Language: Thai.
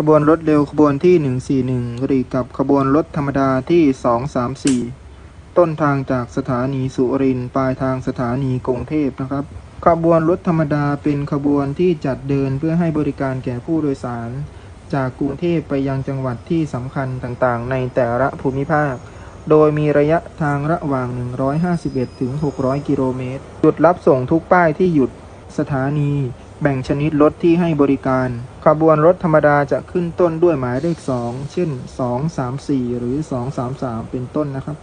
ขบวนรถเร็วขบวนที่ 141หรีกับขบวนรถธรรมดาที่ 234 ต้นทางจากสถานีสุรินทร์ปลายทางสถานีกรุงเทพนะครับ ขบวนรถธรรมดาเป็นขบวนที่จัดเดินเพื่อให้บริการแก่ผู้โดยสาร จากกรุงเทพไปยังจังหวัดที่สำคัญต่างๆ ในแต่ละภูมิภาค โดยมีระยะทางระหว่าง 151-600 กิโลเมตร จุดรับส่งทุกป้ายที่หยุดสถานี แบ่งชนิดรถที่ให้บริการ ขบวนรถธรรมดาจะขึ้นต้นด้วยหมายเลข 2 เช่น 234 หรือ 233 เป็นต้นนะครับ